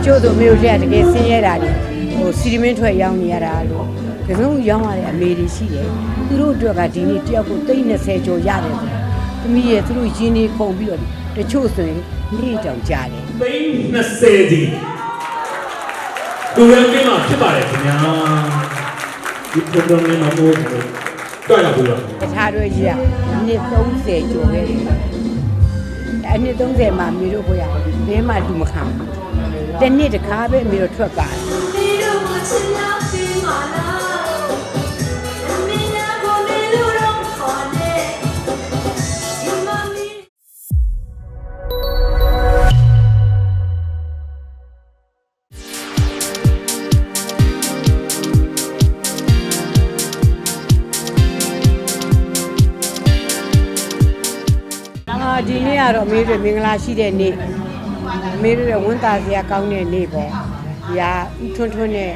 ့ဆိုမျိုးတွေကတကယ်ဆင်းရဲတာတွေဟိုစီမင်းထွက်ရောင်းနေရတာလို့ဒီလိုရောင်းရတဲ့အမေတွေရှိတယ်သူတို့အတွက်ကဒီနေ့တယောက်ကို30ကျော်ရတယ်ဆိုသမီးရဲ့သူတို့ရင်းနေပုံပြီးတော့တချို့ဆိုရင်နေ့တောင်ကြားတယ်သိန်း20ဒီသူရကင်းမှာဖြစ်ပါတယ်ခင်ဗျာဒီပုံစံနဲ့မဟုတ်ဘူးတွေ့ရဘူးလားတခြားတို့ကြီးကနှစ်30ကျော်ခဲ့တယ်အဲနှစ်30မှာမြေတို့ကိုရဘဲမှလူမခံဘူး တနေ့တခါပဲအမေတို့ထွက်ပါတယ်ဒီနေ့ကတော့အမေတို့မင်္ဂလာရှိတဲ့နေ့ မေတို့ရဲ့ဝန်တာစရာကောင်းတဲ့နေ့ပေါ့ဒီဟာဦးထွန်းထွန်းနဲ့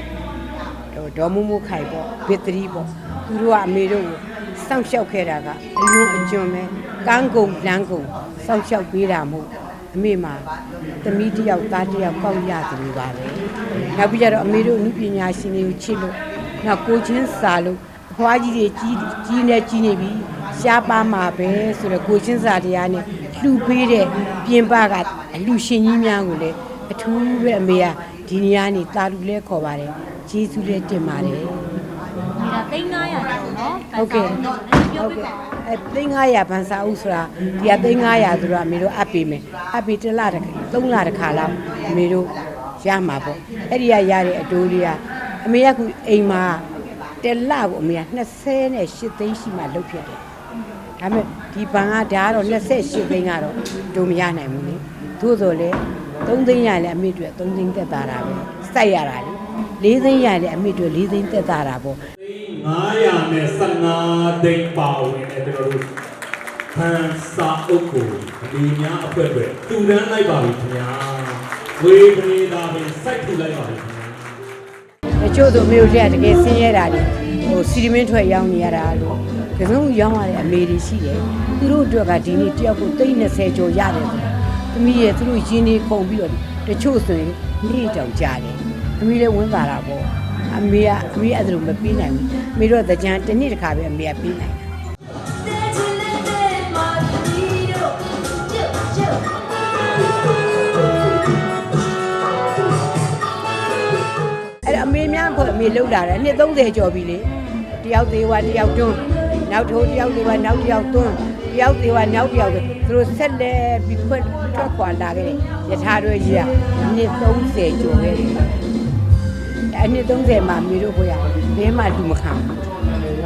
ဟိုဒေါ်မူမူခိုင်ပေါ့ဘစ်တရီပေါ့သူတို့ကအမေတို့ကိုစောင့်ရှောက်ခဲ့တာကအလွန်အကျွံပဲကန်းကုံလမ်းကုံစောင့်ရှောက်ပေးတာမို့အမေမှာသမီးတစ်ယောက်သားတစ်ယောက်ကောက်ရတယ်လို့ပါပဲနောက်ပြီးကြတော့အမေတို့အမှုပညာရှင်တွေကိုချစ်လို့နောက်ကိုချင်းစာလို့အဖွားကြီးတွေကြီးကြီးနေကြီးနေပြီရှားပါမှာပဲဆိုတော့ကိုချင်းစာတရားနဲ့ လှူပေးတဲ့ပြင်ပကအလူရှင်ကြီးများကိုလည်းအထူးပဲအမေကဒီနေရာနေတာလူလဲခေါ်ပါတယ်ကျေးဇူးလဲတင်ပါတယ်ဒါသိန်း900ကျော်နော်ဟုတ်ကဲ့ပြောဟုတ်ပြကဲ့ပါအဲသိန်း900ဘန်စာအုပ်ဆိုတာဒီကသိန်း900ဆိုတော့အမေတို့အပ်ပေးမယ်အပ်ပြီးတစ်လတစ်ခါသုံးလတစ်ခါလောက်အမေတို့ရမှာပေါ့အဲ့ဒီကရတဲ့အတိုးလေးကအမေကခုအိမ်မှာတစ်လကိုအမေက28သိန်းရှိမှလုပ်ဖြစ်တယ် ဒါပေမဲ့ဒီဘန်ကဒါကတော့28သိန်းကတော့ဒုံမရနိုင်ဘူးလေသို့တော်လေ3သိန်းရလဲအမေတို့3သိန်းသက်သာတာပဲစိုက်ရတာလေ4သိန်းရလဲအမေတို့4သိန်းသက်သာတာပေါ့915သိန်းပါဝင်တဲ့ကျွန်တော်တို့ဖန်စာအုပ်ကိုဒီများအဖွဲ့ပဲတူတန်းလိုက်ပါပြီခင်ဗျာဝေပရိသာပင်စိုက်ထူလိုက်ပါပြီခင်ဗျာတချို့ဆိုမျိုးတွေကတကယ်ဆင်းရဲတာတွေဟိုစီမင်းထွက်ရောင်းနေရတာလို့ ဒီလိုရောင်းရတဲ့အမေတွေရှိတယ်သူတို့အတွက်ကဒီနေ့တယောက်ကို30ကျော်ရတယ်ဆိုသမီးရဲ့သူတို့ရင်းနေပုံပြီးတော့တချို့ဆိုရင်နေ့တောင်ကြားတယ်အမေလည်းဝင်ပါတာပေါ့အမေကအမေအဲ့ဒါလိုမပေးနိုင်ဘူးအမေတို့ကကြံတစ်နေ့တစ်ခါပဲအမေကပေးနိုင်တာအဲ့ဒါအမေများဖို့အမေလှုပ်လာတယ်နှစ်30ကျော်ပြီလေတယောက်သေးဝတယောက်တွန်း နောက်ထိုးတယောက်သေးဝနောက်တယောက်တွန်းတယောက်သေးဝနောက်တယောက်တွန်းသူတို့ဆက်လက်ပြီးခွက်ထွက်ခွာလာခဲ့တယ်ယထာတွေကြီးကနှစ်30ကျော်ခဲ့တယ်အဲ့နှစ်30မှာအမေတို့ကိုရဘဲမှလူမခံဘူး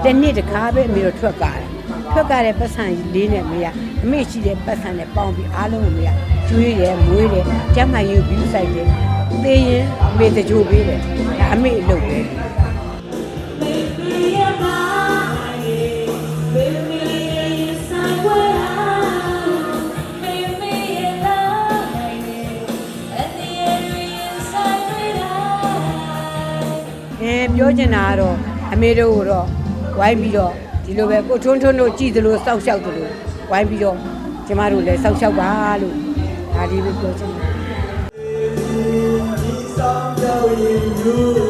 တစ်နှစ်တစ်ခါပဲအမေတို့ထွက်ကားတယ်ထွက်ကားတဲ့ပတ်စံလေးနဲ့အမေကအမေရှိတဲ့ပတ်စံနဲ့ပေါင်းပြီးအားလုံးကိုအမေကကျွေးတယ်မွေးတယ်ကျမ်းမာရေးကိုပြီးဆိုင်တယ်သေရင်အမေတကြိုပေးတယ်ဒါအမေအလုပ်ပဲ ပြောချင်တာကတော့အမေတို့ကိုတော့ဝိုင်းပြီးတော့ဒီလိုပဲကိုထွန်းထွန်းတို့ကြည်သလိုစောက်ရှောက်သလိုဝိုင်းပြီးတော့ကျမတို့လည်းစောက်ရှောက်ပါလို့ဒါလေးပဲပြောချင်တယ်